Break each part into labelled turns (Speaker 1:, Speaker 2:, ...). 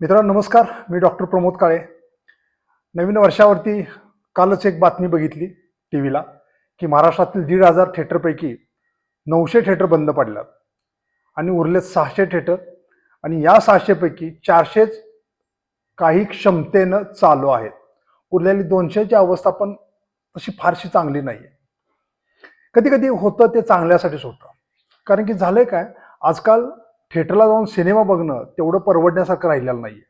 Speaker 1: मित्रांनो नमस्कार. मी डॉक्टर प्रमोद काळे. नवीन वर्षावरती कालच एक बातमी बघितली टी व्हीला की महाराष्ट्रातील दीड हजार थिएटरपैकी नऊशे थिएटर बंद पडल्यात आणि उरलेत सहाशे थिएटर आणि या सहाशेपैकी चारशेच काही क्षमतेनं चालू आहेत. उरलेली दोनशेची अवस्था पण तशी फारशी चांगली नाही आहे कधी कधी होतं ते चांगल्यासाठीच होतं. कारण की झालंय काय? आजकाल थिएटरला जाऊन सिनेमा बघणं तेवढं परवडण्यासारखं राहिलेलं नाही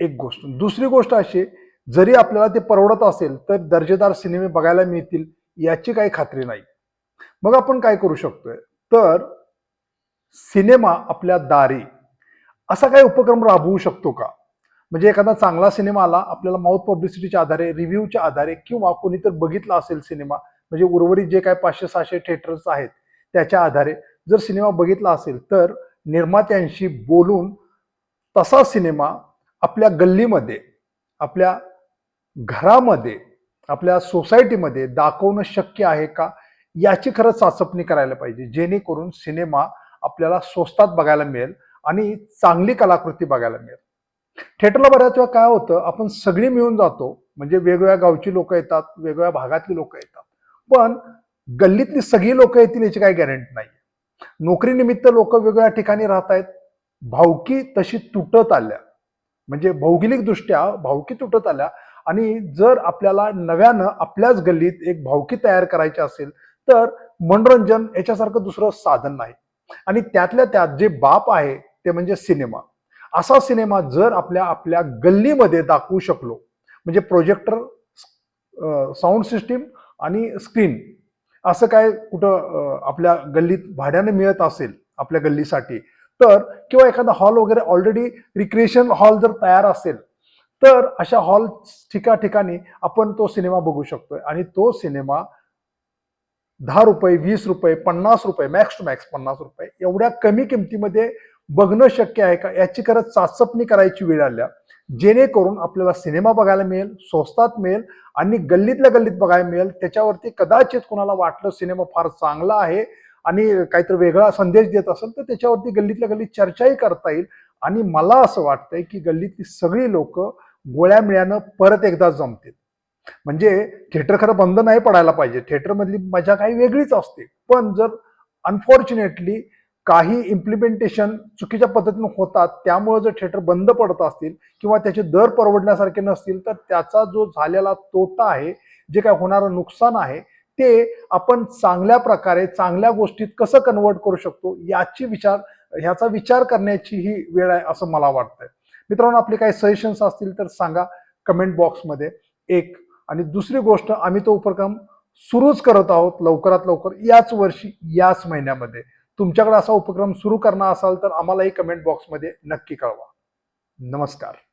Speaker 1: एक गोष्ट. दुसरी गोष्ट अशी जरी आपल्याला ते परवडत असेल तर दर्जेदार सिनेमे बघायला मिळतील याची काही खात्री नाही. मग आपण काय करू शकतोय? तर सिनेमा आपल्या दारी. असा काही उपक्रम राबवू शकतो का? म्हणजे एखादा चांगला सिनेमा आला आपल्याला माउथ पब्लिसिटीच्या आधारे रिव्ह्यूच्या आधारे किंवा कोणी तर बघितला असेल सिनेमा म्हणजे उर्वरित जे काय पाचशे सहाशे थिएटर्स आहेत त्याच्या आधारे जर सिनेमा बघितला असेल तर निर्मात्यांशी बोलून तसा सिनेमा आपल्या गल्लीमध्ये आपल्या घरामध्ये आपल्या सोसायटीमध्ये दाखवणं शक्य आहे का याची खरंच चाचपणी करायला पाहिजे. जेणेकरून सिनेमा आपल्याला स्वस्तात बघायला मिळेल आणि चांगली कलाकृती बघायला मिळेल. थिएटरला बऱ्याच वेळा काय होतं आपण सगळी मिळून जातो म्हणजे वेगवेगळ्या गावची लोक येतात वेगवेगळ्या भागातली लोक येतात. पण गल्लीतली सगळी लोक येतील याची काही गॅरंटी नाही. नोकरीनिमित्त लोक वेगवेगळ्या ठिकाणी राहत आहेत. भावकी तशी तुटत आल्या. म्हणजे भौगोलिकदृष्ट्या भावकी तुटत आल्या. आणि जर आपल्याला नव्यानं आपल्याच गल्लीत एक भावकी तयार करायची असेल तर मनोरंजन याच्यासारखं दुसरं साधन नाही. आणि त्यातल्या त्यात जे बाप आहे ते म्हणजे सिनेमा. असा सिनेमा जर आपल्या आपल्या गल्लीमध्ये दाखवू शकलो म्हणजे प्रोजेक्टर साऊंड सिस्टीम आणि स्क्रीन असं काय कुठं आपल्या गल्लीत भाड्याने मिळत असेल आपल्या गल्लीसाठी तर किंवा एखादा हॉल वगैरे ऑलरेडी रिक्रिएशन हॉल जर तयार असेल तर अशा हॉल ठिका ठिकाणी आपण तो सिनेमा बघू शकतोय. आणि तो सिनेमा दहा रुपये वीस रुपये पन्नास रुपये मॅक्स टू मॅक्स पन्नास रुपये एवढ्या कमी किमतीमध्ये बघणं शक्य आहे का? याची खरंच चाचपणी करायची वेळ आल्या. जेणेकरून आपल्याला सिनेमा बघायला मिळेल स्वस्तात मिळेल आणि गल्लीतल्या गल्लीत बघायला मिळेल. त्याच्यावरती कदाचित कोणाला वाटलं सिनेमा फार चांगला आहे आणि काहीतरी वेगळा संदेश देत असेल तर त्याच्यावरती गल्लीतल्या गल्लीत चर्चाही करता येईल. आणि मला असं वाटतंय की गल्लीतली सगळी लोक गोळ्या मिळ्यानं परत एकदा जमतील. म्हणजे थिएटर खरं बंद नाही पडायला पाहिजे. थिएटरमधली मजा काही वेगळीच असते. पण जर अनफॉर्च्युनेटली काही इम्प्लिमेंटेशन चुकीच्या पद्धतीने होतात त्यामुळे जर थिएटर बंद पडत असतील किंवा त्याचे दर परवडण्यासारखे नसतील तर त्याचा जो झालेला तोटा आहे जे काय होणारं नुकसान आहे ते आपण चांगल्या प्रकारे चांगल्या गोष्टीत कसं कन्वर्ट करू शकतो याची विचार ह्याचा विचार करण्याची ही वेळ आहे असं मला वाटतंय. मित्रांनो आपले काही सजेशन्स असतील तर सांगा कमेंट बॉक्समध्ये एक आणि दुसरी गोष्ट आम्ही तो उपक्रम सुरूच करत आहोत लवकरात लवकर याच वर्षी याच महिन्यामध्ये. तुमच्याकडे असा उपक्रम सुरू करणार असाल तर आम्हालाही कमेंट बॉक्समध्ये नक्की कळवा. नमस्कार.